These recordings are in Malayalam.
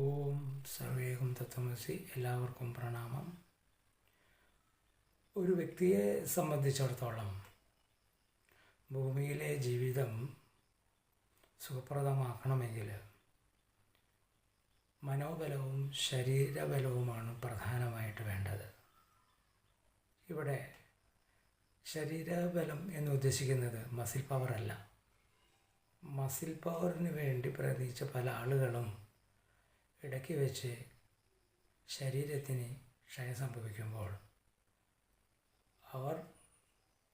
ഓം സർവേഗം തത്വമസി എല്ലാവർക്കും പ്രണാമം. ഒരു വ്യക്തിയെ സംബന്ധിച്ചിടത്തോളം ഭൂമിയിലെ ജീവിതം സുഖപ്രദമാക്കണമെങ്കിൽ മനോബലവും ശരീരബലവുമാണ് പ്രധാനമായിട്ട് വേണ്ടത്. ഇവിടെ ശരീരബലം എന്ന് ഉദ്ദേശിക്കുന്നത് മസിൽ പവറല്ല. മസിൽ പവറിന് വേണ്ടി പ്രയത്നിച്ച പല ആളുകളും ഇടയ്ക്ക് വെച്ച് ശരീരത്തിന് ക്ഷയം സംഭവിക്കുമ്പോൾ അവർ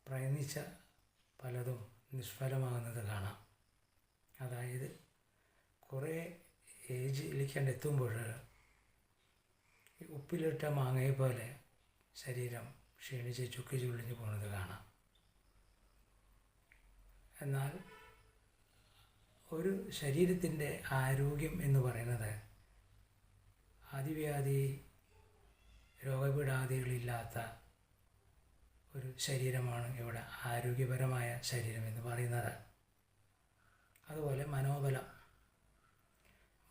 പ്രയത്നിച്ച പലതും നിഷ്ഫലമാകുന്നത് കാണാം. അതായത് കുറേ ഏജിലേക്കാണ്ട് എത്തുമ്പോൾ ഉപ്പിലിട്ട മാങ്ങയെ പോലെ ശരീരം ക്ഷീണിച്ച് ചുക്കി ചുളിഞ്ഞ് പോകുന്നത് കാണാം. എന്നാൽ ഒരു ശരീരത്തിന്റെ ആരോഗ്യം എന്ന് പറയുന്നത് അതിവ്യാധി രോഗപീഠാദികളില്ലാത്ത ഒരു ശരീരമാണ് ഇവിടെ ആരോഗ്യപരമായ ശരീരം എന്ന് പറയുന്നത്. അതുപോലെ മനോബലം.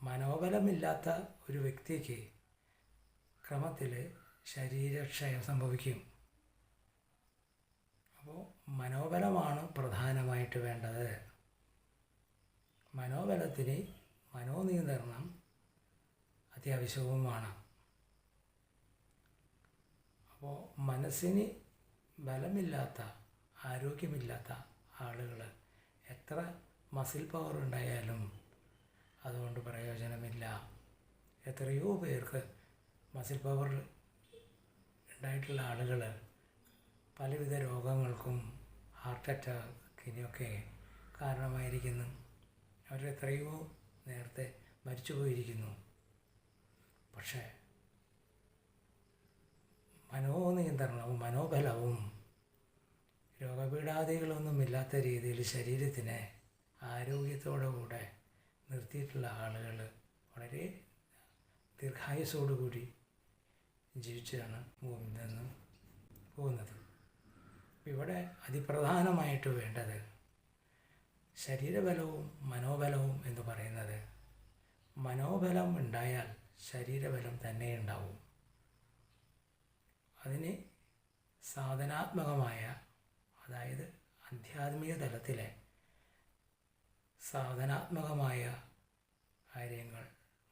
മനോബലമില്ലാത്ത ഒരു വ്യക്തിക്ക് ക്രമത്തിൽ ശരീരക്ഷയം സംഭവിക്കും. അപ്പോൾ മനോബലമാണ് പ്രധാനമായിട്ട് വേണ്ടത്. മനോബലത്തിന് മനോനിയന്ത്രണം അത്യാവശ്യവുമാണ് അപ്പോൾ മനസ്സിന് ബലമില്ലാത്ത ആരോഗ്യമില്ലാത്ത ആളുകൾ എത്ര മസിൽ പവർ ഉണ്ടായാലും അതുകൊണ്ട് പ്രയോജനമില്ല. എത്രയോ പേർക്ക് മസിൽ പവർ ഉണ്ടായിട്ടുള്ള ആളുകൾ പലവിധ രോഗങ്ങൾക്കും ഹാർട്ട് അറ്റാക്കിനൊക്കെ കാരണമായിരിക്കുന്നു. അവരെത്രയോ നേരത്തെ മരിച്ചു പോയിരിക്കുന്നു പക്ഷേ മനോനിയന്ത്രണവും മനോബലവും രോഗപീഠാദികളൊന്നുമില്ലാത്ത രീതിയിൽ ശരീരത്തിനെ ആരോഗ്യത്തോടു കൂടെ നിർത്തിയിട്ടുള്ള ആളുകൾ വളരെ ദീർഘായുസോടുകൂടി ജീവിച്ചാണ് ഭൂമിയിൽ നിന്ന് പോകുന്നത്. ഇവിടെ അതിപ്രധാനമായിട്ട് വേണ്ടത് ശരീരബലവും മനോബലവും എന്ന് പറയുന്നത് മനോബലം ഉണ്ടായാൽ ശരീരബലം തന്നെ ഉണ്ടാവും. അതിന് സാധനാത്മകമായ അതായത് ആധ്യാത്മിക തലത്തിലെ സാധനാത്മകമായ കാര്യങ്ങൾ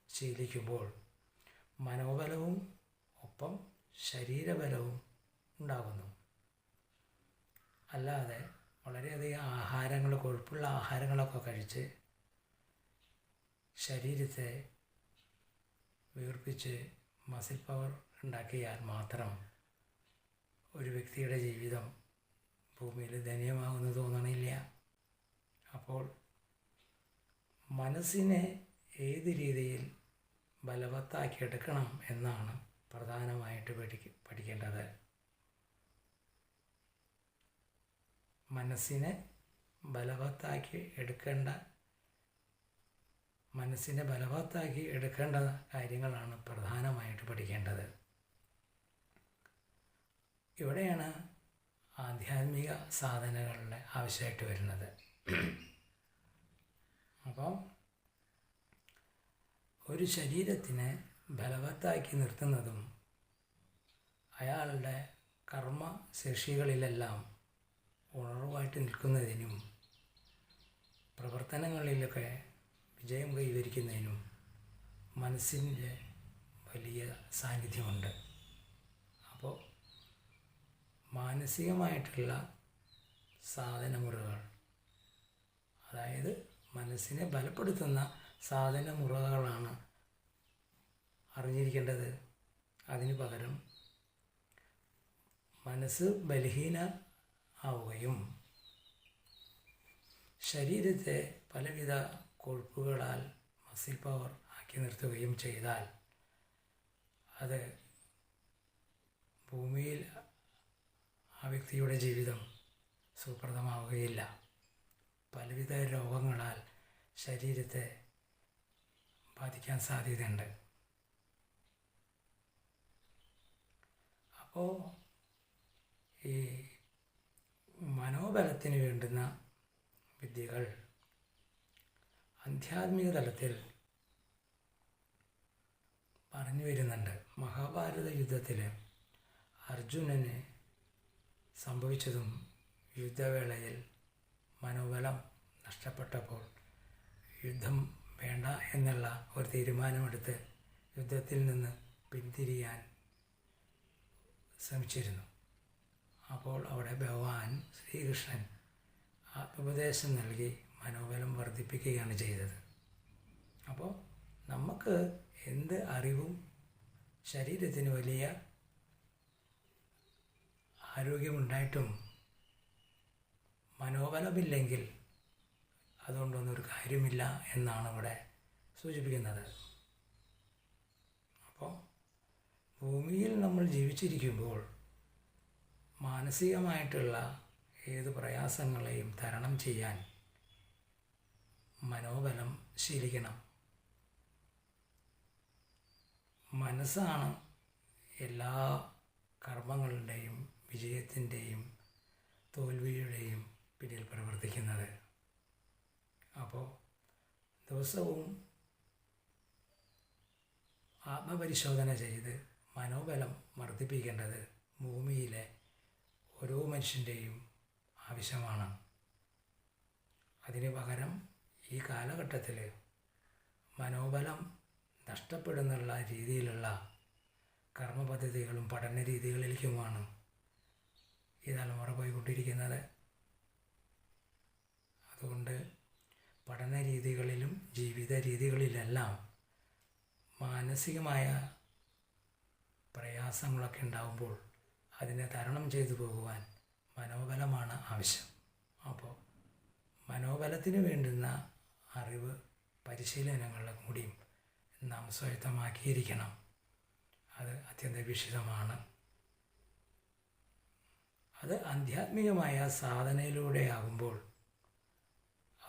ശീലിക്കുമ്പോൾ മനോബലവും ഒപ്പം ശരീരബലവും ഉണ്ടാകുന്നു. അല്ലാതെ വളരെയധികം ആഹാരങ്ങൾ കൊഴുപ്പുള്ള ആഹാരങ്ങളൊക്കെ കഴിച്ച് ശരീരത്തെ വീർപ്പിച്ച് മസിൽ പവർ ഉണ്ടാക്കിയാൽ മാത്രം ഒരു വ്യക്തിയുടെ ജീവിതം ഭൂമിയിൽ ധന്യമാകുന്നു തോന്നണില്ല. അപ്പോൾ മനസ്സിനെ ഏത് രീതിയിൽ ബലവത്താക്കി എടുക്കണം എന്നാണ് പ്രധാനമായിട്ട് പഠിക്ക പഠിക്കേണ്ടത്. മനസ്സിനെ ബലവത്താക്കി എടുക്കേണ്ട മനസ്സിനെ ബലവത്താക്കി എടുക്കേണ്ട കാര്യങ്ങളാണ് പ്രധാനമായിട്ട് പഠിക്കേണ്ടത്. ഇവിടെയാണ് ആധ്യാത്മിക സാധനങ്ങളുടെ ആവശ്യമായിട്ട് വരുന്നത്. അപ്പോൾ ഒരു ശരീരത്തിനെ ബലവത്താക്കി നിർത്തുന്നതും അയാളുടെ കർമ്മ ശേഷികളിലെല്ലാം ഉണർവായിട്ട് നിൽക്കുന്നതിനും പ്രവർത്തനങ്ങളിലൊക്കെ വിജയം കൈവരിക്കുന്നതിനും മനസ്സിന്റെ വലിയ സാന്നിധ്യമുണ്ട്. അപ്പോൾ മാനസികമായിട്ടുള്ള സാധനമുറകൾ അതായത് മനസ്സിനെ ബലപ്പെടുത്തുന്ന സാധനമുറകളാണ് അറിഞ്ഞിരിക്കേണ്ടത്. അതിന് പകരം മനസ്സ് ബലഹീന ആവുകയും ശരീരത്തെ പലവിധ കൊഴുപ്പുകളാൽ മസിൽ പവർ ആക്കി നിർത്തുകയും ചെയ്താൽ അത് ഭൂമിയിൽ ആ വ്യക്തിയുടെ ജീവിതം സുപ്രദമാവുകയില്ല. പലവിധ രോഗങ്ങളാൽ ശരീരത്തെ ബാധിക്കാൻ സാധ്യതയുണ്ട്. അപ്പോൾ ഈ മനോബലത്തിന് വേണ്ടുന്ന വിദ്യകൾ ആധ്യാത്മിക തലത്തിൽ പറഞ്ഞു വരുന്നുണ്ട്. മഹാഭാരത യുദ്ധത്തിൽ അർജുനന് സംഭവിച്ചതും യുദ്ധവേളയിൽ മനോബലം നഷ്ടപ്പെട്ടപ്പോൾ യുദ്ധം വേണ്ട എന്നുള്ള ഒരു തീരുമാനമെടുത്ത് യുദ്ധത്തിൽ നിന്ന് പിന്തിരിയാൻ ശ്രമിച്ചിരുന്നു. അപ്പോൾ അവിടെ ഭഗവാൻ ശ്രീകൃഷ്ണൻ ആത്മോപദേശം നൽകി. മനോബലം വർദ്ധിപ്പിക്കുകയാണ് ചെയ്തത്. അപ്പോൾ നമുക്ക് എന്ത് അറിവും ശരീരത്തിന് വലിയ ആരോഗ്യമുണ്ടായിട്ടും മനോബലമില്ലെങ്കിൽ അതുകൊണ്ടൊന്നും ഒരു കാര്യമില്ല എന്നാണ് ഇവിടെ സൂചിപ്പിക്കുന്നത്. അപ്പോൾ ഭൂമിയിൽ നമ്മൾ ജീവിച്ചിരിക്കുമ്പോൾ മാനസികമായിട്ടുള്ള ഏത് പ്രയാസങ്ങളെയും തരണം ചെയ്യാൻ മനോബലം ശീലിക്കണം. മനസ്സാണ് എല്ലാ കർമ്മങ്ങളുടെയും വിജയത്തിന്റെയും തോൽവിയുടെയും പിന്നിൽ പ്രവർത്തിക്കുന്നത്. അപ്പോൾ ദിവസവും ആത്മപരിശോധന ചെയ്ത് മനോബലം വർദ്ധിപ്പിക്കേണ്ടത് ഭൂമിയിലെ ഓരോ മനുഷ്യന്റെയും ആവശ്യമാണ്. അതിന് പകരം ഈ കാലഘട്ടത്തിൽ മനോബലം നഷ്ടപ്പെടുന്നുള്ള രീതിയിലുള്ള കർമ്മപദ്ധതികളും പഠന രീതികളിലേക്കുമാണ് ഈ തലമുറ പോയിക്കൊണ്ടിരിക്കുന്നത്. അതുകൊണ്ട് പഠന രീതികളിലും ജീവിത രീതികളിലെല്ലാം മാനസികമായ പ്രയാസങ്ങളൊക്കെ ഉണ്ടാകുമ്പോൾ അതിനെ തരണം ചെയ്തു പോകുവാൻ മനോബലമാണ് ആവശ്യം. അപ്പോൾ മനോബലത്തിന് വേണ്ടുന്ന അറിവ് പരിശീലനങ്ങളും കൂടിയും നാം സ്വായത്തമാക്കിയിരിക്കണം. അത് അത്യന്താപേക്ഷിതമാണ് അത് ആധ്യാത്മികമായ സാധനയിലൂടെ ആകുമ്പോൾ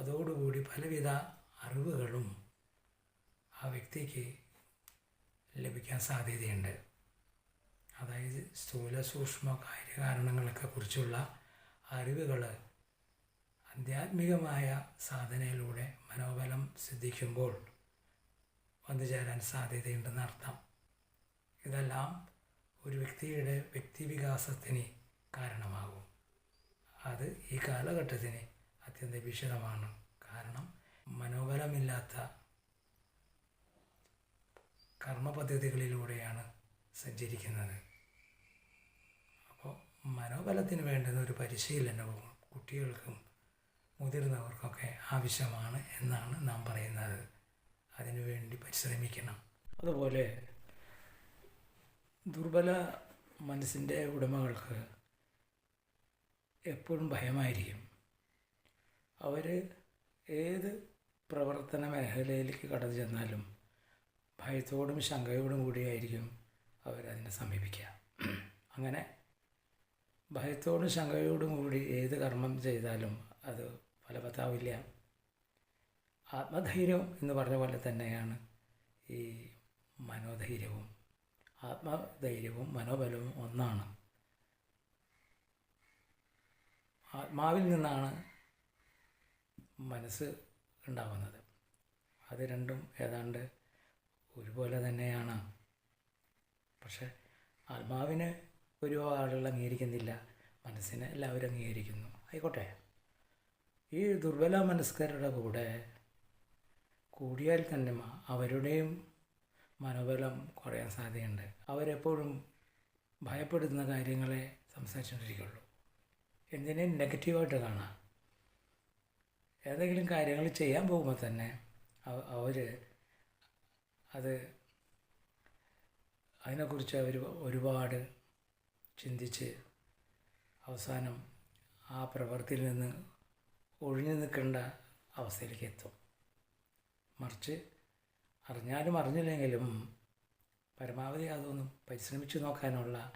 അതോടുകൂടി പലവിധ അറിവുകളും ആ വ്യക്തിക്ക് ലഭിക്കാൻ സാധ്യതയുണ്ട്. അതായത് സ്ഥൂല സൂക്ഷ്മ കാര്യകാരണങ്ങളൊക്കെ കുറിച്ചുള്ള അറിവുകൾ ആധ്യാത്മികമായ സാധനയിലൂടെ മനോബലം സിദ്ധിക്കുമ്പോൾ വന്നു ചേരാൻ സാധ്യതയുണ്ടെന്ന് അർത്ഥം. ഇതെല്ലാം ഒരു വ്യക്തിയുടെ വ്യക്തിവികാസത്തിന് കാരണമാകും. അത് ഈ കാലഘട്ടത്തിന് അത്യന്താപേക്ഷിതമാണ് കാരണം മനോബലമില്ലാത്ത കർമ്മപദ്ധതികളിലൂടെയാണ് സഞ്ചരിക്കുന്നത്. അപ്പോൾ മനോബലത്തിന് വേണ്ടുന്ന ഒരു പരിശീലനവും കുട്ടികൾക്കും മുതിർന്നവർക്കൊക്കെ ആവശ്യമാണ് എന്നാണ് നാം പറയുന്നത്. അതിനുവേണ്ടി പരിശ്രമിക്കണം. അതുപോലെ ദുർബല മനസ്സിന്റെ ഉടമകൾക്ക് എപ്പോഴും ഭയമായിരിക്കും. അവർ ഏത് പ്രവർത്തന മേഖലയിലേക്ക് കടന്നു ചെന്നാലും ഭയത്തോടും ശങ്കയോടും കൂടിയായിരിക്കും അവരതിനെ സമീപിക്കുക. അങ്ങനെ ഭയത്തോടും ശങ്കയോടും കൂടി ഏത് കർമ്മം ചെയ്താലും അത് ഫലവത്താവില്ല. ആത്മധൈര്യം എന്ന് പറഞ്ഞ പോലെ തന്നെയാണ് ഈ മനോധൈര്യവും. ആത്മധൈര്യവും മനോബലവും ഒന്നാണ്. ആത്മാവിൽ നിന്നാണ് മനസ്സ് ഉണ്ടാകുന്നത് അത് രണ്ടും ഏതാണ്ട് ഒരുപോലെ തന്നെയാണ്. പക്ഷെ ആത്മാവിനെ ഒരു ആളുകൾ അംഗീകരിക്കുന്നില്ല. മനസ്സിനെ എല്ലാവരും അംഗീകരിക്കുന്നു. ആയിക്കോട്ടെ. ഈ ദുർബല മനസ്കരുടെ കൂടെ കൂടിയാൽ തന്നെ അവരുടെയും മനോബലം കുറയാൻ സാധ്യതയുണ്ട്. അവരെപ്പോഴും ഭയപ്പെടുന്ന കാര്യങ്ങളെ സംസാരിച്ചുകൊണ്ടിരിക്കുള്ളൂ. എന്തിനേയും നെഗറ്റീവായിട്ട് കാണാം. ഏതെങ്കിലും കാര്യങ്ങൾ ചെയ്യാൻ പോകുമ്പോൾ തന്നെ അവർ അത് അതിനെക്കുറിച്ച് അവർ ഒരുപാട് ചിന്തിച്ച് അവസാനം ആ പ്രവൃത്തിയിൽ നിന്ന് ഒഴിഞ്ഞു നിൽക്കേണ്ട അവസ്ഥയിലേക്ക് എത്തും. മറിച്ച് അറിഞ്ഞാലും അറിഞ്ഞില്ലെങ്കിലും പരമാവധി അതൊന്നും പരിശ്രമിച്ചു നോക്കാനുള്ള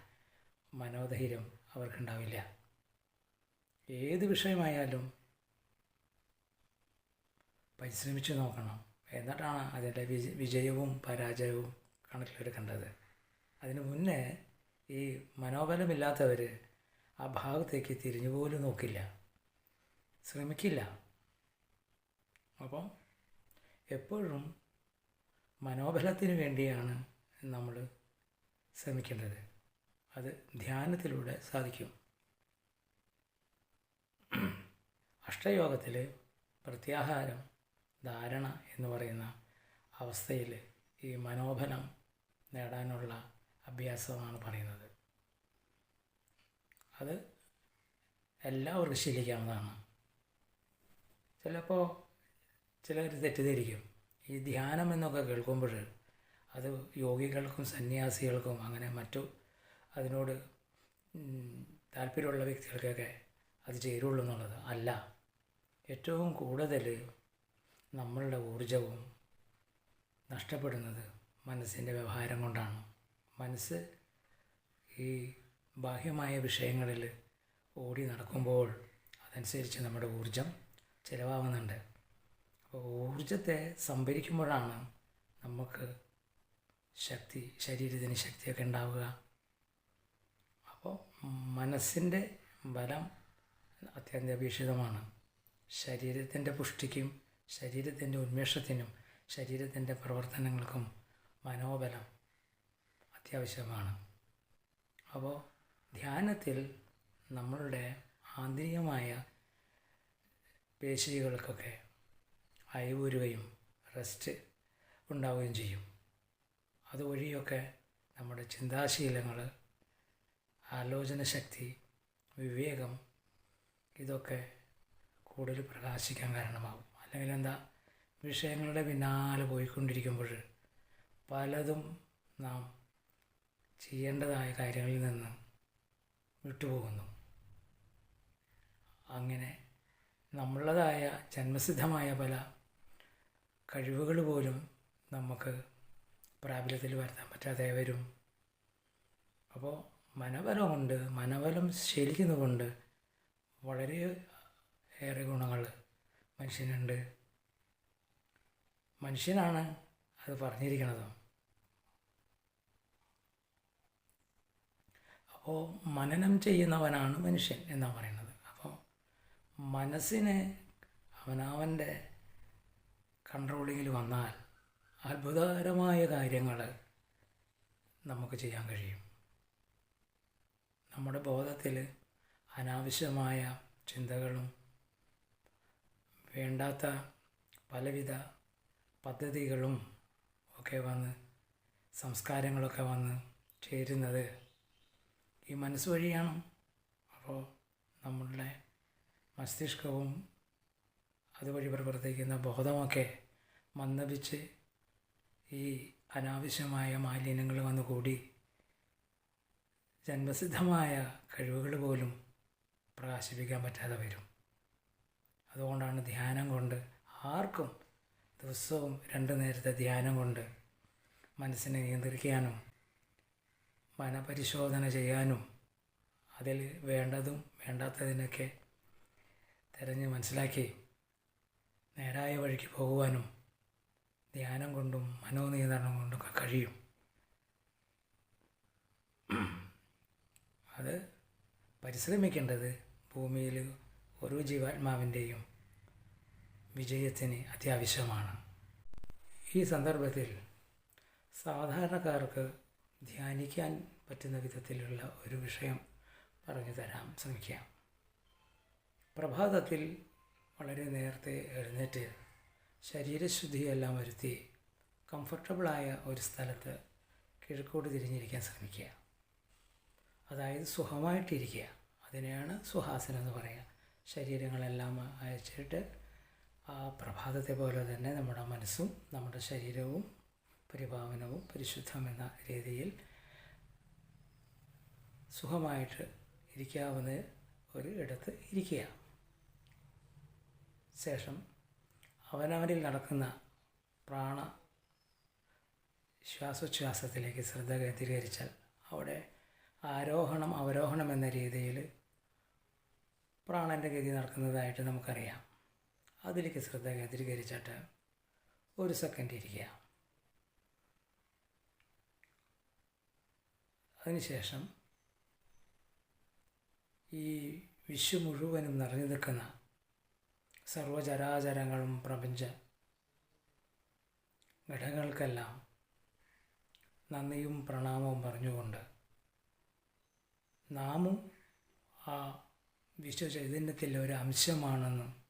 മനോധൈര്യം അവർക്കുണ്ടാവില്ല. ഏത് വിഷയമായാലും പരിശ്രമിച്ചു നോക്കണം. എന്നിട്ടാണ് അതിന്റെ വിജ വിജയവും പരാജയവും കണക്കിലെടുക്കേണ്ടത് അതിന് മുന്നേ ഈ മനോബലമില്ലാത്തവർ ആ ഭാഗത്തേക്ക് തിരിഞ്ഞു പോലും നോക്കില്ല. ശ്രമിക്കില്ല. അപ്പോൾ എപ്പോഴും മനോബലത്തിന് വേണ്ടിയാണ് നമ്മൾ ശ്രമിക്കേണ്ടത്. അത് ധ്യാനത്തിലൂടെ സാധിക്കും. അഷ്ടയോഗത്തിൽ പ്രത്യാഹാരം ധാരണ എന്ന് പറയുന്ന അവസ്ഥയിൽ ഈ മനോബലം നേടാനുള്ള അഭ്യാസമാണ് പറയുന്നത്. അത് എല്ലാവർക്കും ശീലിക്കാവുന്നതാണ്. ചിലപ്പോൾ ചിലർ തെറ്റിദ്ധരിക്കും. ഈ ധ്യാനം എന്നൊക്കെ കേൾക്കുമ്പോൾ അത് യോഗികൾക്കും സന്യാസികൾക്കും അങ്ങനെ മറ്റു അതിനോട് താല്പര്യമുള്ള വ്യക്തികൾക്കൊക്കെ അത് ചേരുള്ളൂ എന്നുള്ളത് അല്ല. ഏറ്റവും കൂടുതൽ നമ്മളുടെ ഊർജവും നഷ്ടപ്പെടുന്നത് മനസ്സിന്റെ വ്യവഹാരം കൊണ്ടാണ്. മനസ്സ് ഈ ബാഹ്യമായ വിഷയങ്ങളിൽ ഓടി നടക്കുമ്പോൾ അതനുസരിച്ച് നമ്മുടെ ഊർജം ചിലവാകുന്നുണ്ട്. അപ്പോൾ ഊർജത്തെ സംഭരിക്കുമ്പോഴാണ് നമുക്ക് ശക്തി ശരീരത്തിന് ശക്തിയൊക്കെ ഉണ്ടാവുക. അപ്പോൾ മനസ്സിന്റെ ബലം അത്യന്താപേക്ഷിതമാണ് ശരീരത്തിന്റെ പുഷ്ടിക്കും ശരീരത്തിന്റെ ഉന്മേഷത്തിനും ശരീരത്തിന്റെ പ്രവർത്തനങ്ങൾക്കും മനോബലം അത്യാവശ്യമാണ്. അപ്പോൾ ധ്യാനത്തിൽ നമ്മളുടെ ആന്തരികമായ പേശികൾക്കൊക്കെ അയവുരുകയും റെസ്റ്റ് ഉണ്ടാവുകയും ചെയ്യും. അതുവഴിയൊക്കെ നമ്മുടെ ചിന്താശീലങ്ങൾ ആലോചന ശക്തി വിവേകം ഇതൊക്കെ കൂടുതൽ പ്രകാശിക്കാൻ കാരണമാകും. അല്ലെങ്കിൽ എന്താ വിഷയങ്ങളുടെ പിന്നാലെ പോയിക്കൊണ്ടിരിക്കുമ്പോൾ പലതും നാം ചെയ്യേണ്ടതായ കാര്യങ്ങളിൽ നിന്ന് വിട്ടുപോകുന്നു. അങ്ങനെ നമ്മളുടേതായ ജന്മസിദ്ധമായ പല കഴിവുകൾ പോലും നമുക്ക് പ്രാബല്യത്തിൽ വരുത്താൻ പറ്റാതെ വരും. അപ്പോൾ മനബലമുണ്ട്. മനബലം ശീലിക്കുന്നതുകൊണ്ട് വളരെ ഏറെ ഗുണങ്ങൾ മനുഷ്യനുണ്ട്. മനുഷ്യനാണ് അത് പറഞ്ഞിരിക്കുന്നത്. അപ്പോൾ മനനം ചെയ്യുന്നവനാണ് മനുഷ്യൻ എന്നാണ് പറയുന്നത്. മനസ്സിന് അവനവന്റെ കൺട്രോളിങ്ങിൽ വന്നാൽ അത്ഭുതകരമായ കാര്യങ്ങൾ നമുക്ക് ചെയ്യാൻ കഴിയും. നമ്മുടെ ബോധത്തിൽ അനാവശ്യമായ ചിന്തകളും വേണ്ടാത്ത പലവിധ പദ്ധതികളും ഒക്കെ വന്ന് സംസ്കാരങ്ങളൊക്കെ വന്ന് ചേരുന്നത് ഈ മനസ്സ് വഴിയാണ്. അപ്പോൾ നമ്മളുടെ മസ്തിഷ്കവും അതുവഴി പ്രവർത്തിക്കുന്ന ബോധമൊക്കെ മന്ദപിച്ച് ഈ അനാവശ്യമായ മാലിന്യങ്ങൾ വന്നു കൂടി ജന്മസിദ്ധമായ കഴിവുകൾ പോലും പ്രകാശിപ്പിക്കാൻ പറ്റാതെ വരും. അതുകൊണ്ടാണ് ധ്യാനം കൊണ്ട് ആർക്കും ദിവസവും രണ്ട് നേരത്തെ ധ്യാനം കൊണ്ട് മനസ്സിനെ നിയന്ത്രിക്കാനും മനപരിശോധന ചെയ്യാനും അതിൽ വേണ്ടതും വേണ്ടാത്തതിനൊക്കെ തിരഞ്ഞ് മനസ്സിലാക്കി നേരായ വഴിക്ക് പോകുവാനും ധ്യാനം കൊണ്ടും മനോനിയന്ത്രണം കൊണ്ടൊക്കെ കഴിയും. അത് പരിശ്രമിക്കേണ്ടത് ഭൂമിയിൽ ഓരോ ജീവാത്മാവിന്റെയും വിജയത്തിന് അത്യാവശ്യമാണ്. ഈ സന്ദർഭത്തിൽ സാധാരണക്കാർക്ക് ധ്യാനിക്കാൻ പറ്റുന്ന വിധത്തിലുള്ള ഒരു വിഷയം പറഞ്ഞു തരാൻ ശ്രമിക്കാം. പ്രഭാതത്തിൽ വളരെ നേരത്തെ എഴുന്നേറ്റ് ശരീരശുദ്ധിയെല്ലാം വരുത്തി കംഫർട്ടബിളായ ഒരു സ്ഥലത്ത് കിഴക്കോട്ട് തിരിഞ്ഞിരിക്കാൻ ശ്രമിക്കുക. അതായത് സുഖമായിട്ടിരിക്കുക. അതിനെയാണ് സുഹാസനം എന്ന് പറയുക. ശരീരങ്ങളെല്ലാം അയച്ചിട്ട് ആ പ്രഭാതത്തെ പോലെ തന്നെ നമ്മുടെ മനസ്സും നമ്മുടെ ശരീരവും പരിഭാവനവും പരിശുദ്ധമെന്ന രീതിയിൽ സുഖമായിട്ട് ഇരിക്കാവുന്ന ഒരു ഇടത്ത് ഇരിക്കുക. ശേഷം അവനവനിൽ നടക്കുന്ന പ്രാണ ശ്വാസോച്ഛ്വാസത്തിലേക്ക് ശ്രദ്ധ കേന്ദ്രീകരിച്ചാൽ അവിടെ ആരോഹണം അവരോഹണം എന്ന രീതിയിൽ പ്രാണന്റെ ഗതി നടക്കുന്നതായിട്ട് നമുക്കറിയാം. അതിലേക്ക് ശ്രദ്ധ കേന്ദ്രീകരിച്ചിട്ട് ഒരു സെക്കൻഡ് ഇരിക്കുക. അതിനുശേഷം ഈ വിശ്വ മുഴുവനും നിറഞ്ഞു നിൽക്കുന്ന സർവചരാചരങ്ങളും പ്രപഞ്ച ഘടകങ്ങൾക്കെല്ലാം നന്ദിയും പ്രണാമവും പറഞ്ഞുകൊണ്ട് നാമും ആ വിശ്വചൈതന്യത്തിലെ ഒരു അംശമാണെന്നും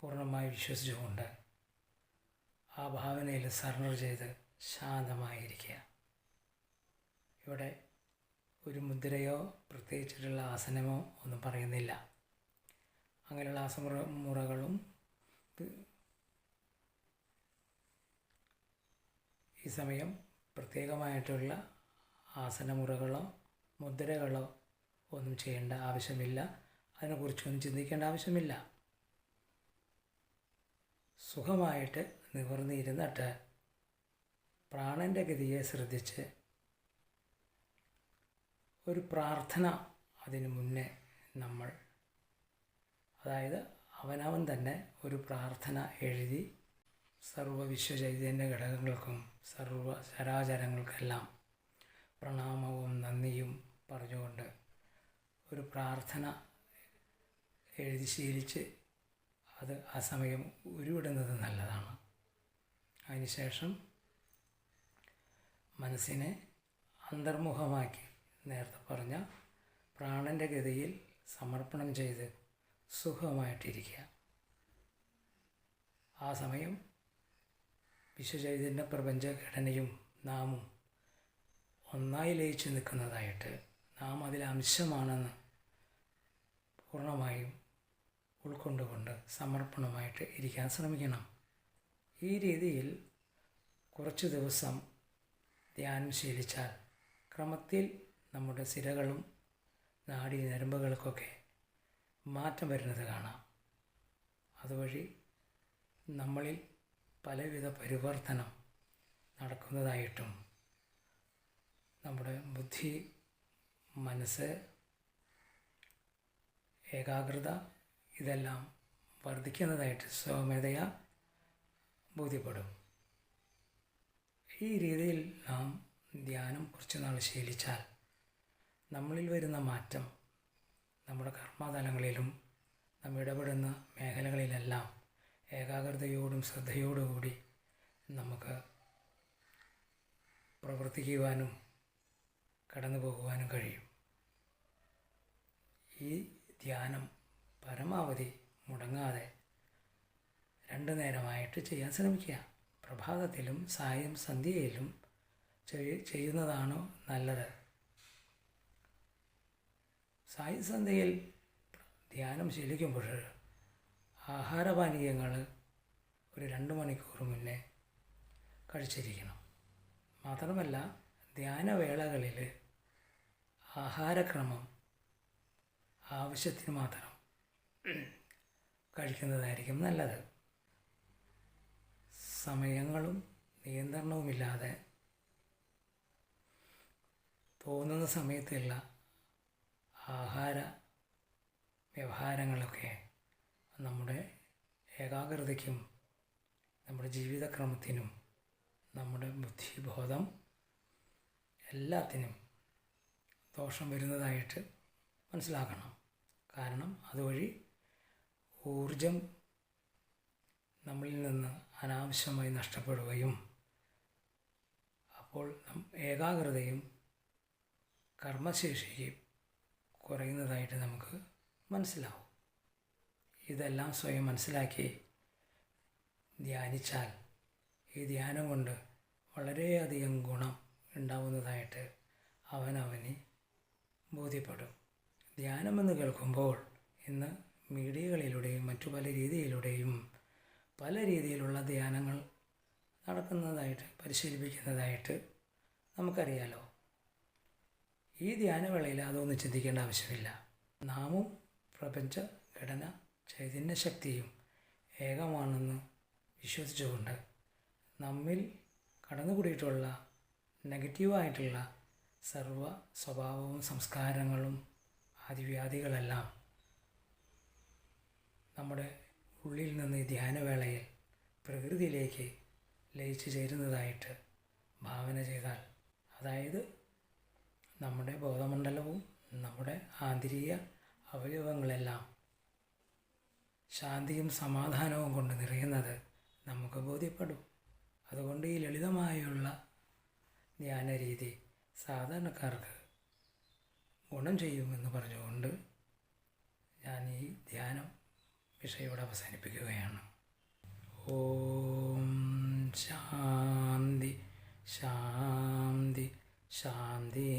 പൂർണമായി വിശ്വസിച്ചുകൊണ്ട് ആ ഭാവനയിൽ സർണർ ചെയ്ത് ശാന്തമായിരിക്കുക. ഇവിടെ ഒരു മുദ്രയോ പ്രത്യേകിച്ചിട്ടുള്ള ആസനമോ ഒന്നും പറയുന്നില്ല. അങ്ങനെയുള്ള ആസമുറ മുറകളും ഈ സമയം പ്രത്യേകമായിട്ടുള്ള ആസനമുറകളോ മുദ്രകളോ ഒന്നും ചെയ്യേണ്ട ആവശ്യമില്ല. അതിനെക്കുറിച്ചൊന്നും ചിന്തിക്കേണ്ട ആവശ്യമില്ല. സുഖമായിട്ട് നിവർന്നിരുന്നിട്ട് പ്രാണന്റെ ഗതിയെ ശ്രദ്ധിച്ച് ഒരു പ്രാർത്ഥന അതിനു മുന്നേ നമ്മൾ അതായത് അവനവൻ തന്നെ ഒരു പ്രാർത്ഥന എഴുതി സർവ വിശ്വചൈതന്യ ഘടകങ്ങൾക്കും സർവ ചരാചരങ്ങൾക്കെല്ലാം പ്രണാമവും നന്ദിയും പറഞ്ഞുകൊണ്ട് ഒരു പ്രാർത്ഥന എഴുതി ശീലിച്ച് അത് ആ സമയം ഉരുവിടുന്നത് നല്ലതാണ്. അതിനുശേഷം മനസ്സിനെ അന്തർമുഖമാക്കി നേരത്തെ പറഞ്ഞ പ്രാണന്റെ ഗതിയിൽ സമർപ്പണം ചെയ്ത് സുഖമായിട്ടിരിക്കുക. ആ സമയം വിശ്വചൈതന്യ പ്രപഞ്ചഘടനയും നാമും ഒന്നായി ലയിച്ചു നിൽക്കുന്നതായിട്ട് നാം അതിൽ അംശമാണെന്ന് പൂർണമായും ഉൾക്കൊണ്ടുകൊണ്ട് സമർപ്പണമായിട്ട് ഇരിക്കാൻ ശ്രമിക്കണം. ഈ രീതിയിൽ കുറച്ച് ദിവസം ധ്യാനം ശീലിച്ചാൽ ക്രമത്തിൽ നമ്മുടെ സിരകളും നാഡീ നരമ്പുകൾക്കൊക്കെ മാറ്റം വരുന്നത് കാണാം. അതുവഴി നമ്മളിൽ പലവിധ പരിവർത്തനം നടക്കുന്നതായിട്ടും നമ്മുടെ ബുദ്ധി മനസ്സ് ഏകാഗ്രത ഇതെല്ലാം വർദ്ധിക്കുന്നതായിട്ട് സ്വമേധയാ ബോധ്യപ്പെടും. ഈ രീതിയിൽ നാം ധ്യാനം കുറച്ച് നാൾ ശീലിച്ചാൽ നമ്മളിൽ വരുന്ന മാറ്റം നമ്മുടെ കർമ്മതലങ്ങളിലും നാം ഇടപെടുന്ന മേഖലകളിലെല്ലാം ഏകാഗ്രതയോടും ശ്രദ്ധയോടുകൂടി നമുക്ക് പ്രവർത്തിക്കുവാനും കടന്നു പോകുവാനും കഴിയും. ഈ ധ്യാനം പരമാവധി മുടങ്ങാതെ രണ്ടു നേരമായിട്ട് ചെയ്യാൻ ശ്രമിക്കുക. പ്രഭാതത്തിലും സായം സന്ധ്യയിലും ചെയ്യുന്നതാണോ നല്ലത്? സായി സന്ധ്യയിൽ ധ്യാനം ശീലിക്കുമ്പോൾ ആഹാരപാനീയങ്ങൾ ഒരു രണ്ട് മണിക്കൂർ മുന്നേ കഴിച്ചിരിക്കണം. മാത്രമല്ല ധ്യാനവേളകളിൽ ആഹാരക്രമം ആവശ്യത്തിന് മാത്രം കഴിക്കുന്നതായിരിക്കും നല്ലത്. സമയങ്ങളും നിയന്ത്രണവുമില്ലാതെ തോന്നുന്ന സമയത്തുള്ള ആഹാര വ്യവഹാരങ്ങളൊക്കെ നമ്മുടെ ഏകാഗ്രതയ്ക്കും നമ്മുടെ ജീവിതക്രമത്തിനും നമ്മുടെ ബുദ്ധിബോധം എല്ലാത്തിനും ദോഷം വരുന്നതായിട്ട് മനസ്സിലാക്കണം. കാരണം അതുവഴി ഊർജം നമ്മളിൽ നിന്ന് അനാവശ്യമായി നഷ്ടപ്പെടുകയും അപ്പോൾ ഏകാഗ്രതയും കർമ്മശേഷിയും കുറയുന്നതായിട്ട് നമുക്ക് മനസ്സിലാവും. ഇതെല്ലാം സ്വയം മനസ്സിലാക്കി ധ്യാനിച്ചാൽ ഈ ധ്യാനം കൊണ്ട് വളരെയധികം ഗുണം ഉണ്ടാവുന്നതായിട്ട് അവനവന് ബോധ്യപ്പെടും. ധ്യാനമെന്ന് കേൾക്കുമ്പോൾ ഇന്ന് മീഡിയകളിലൂടെയും മറ്റു പല രീതിയിലൂടെയും പല രീതിയിലുള്ള ധ്യാനങ്ങൾ നടക്കുന്നതായിട്ട് പരിശീലിപ്പിക്കുന്നതായിട്ട് നമുക്കറിയാലോ. ഈ ധ്യാനവേളയിൽ അതൊന്നും ചിന്തിക്കേണ്ട ആവശ്യമില്ല. നാമും പ്രപഞ്ച ഘടന ചൈതന്യശക്തിയും ഏകമാണെന്ന് വിശ്വസിച്ചുകൊണ്ട് നമ്മിൽ കടന്നുകൂടിയിട്ടുള്ള നെഗറ്റീവായിട്ടുള്ള സർവ സ്വഭാവവും സംസ്കാരങ്ങളും ആദിവ്യാധികളെല്ലാം നമ്മുടെ ഉള്ളിൽ നിന്ന് ധ്യാനവേളയിൽ പ്രകൃതിയിലേക്ക് ലയിച്ചു ചേരുന്നതായിട്ട് ഭാവന ചെയ്താൽ അതായത് നമ്മുടെ ബോധമണ്ഡലവും നമ്മുടെ ആന്തരിക അവയവങ്ങളെല്ലാം ശാന്തിയും സമാധാനവും കൊണ്ട് നിറയുന്നത് നമുക്ക് ബോധ്യപ്പെടും. അതുകൊണ്ട് ഈ ലളിതമായുള്ള ധ്യാന രീതി സാധാരണക്കാർക്ക് ഗുണം ചെയ്യുമെന്ന് പറഞ്ഞുകൊണ്ട് ഞാൻ ഈ ധ്യാനം വിഷയോടെ അവസാനിപ്പിക്കുകയാണ്. ഓം ശാന്തി ശാന്തി. ശാന്തി.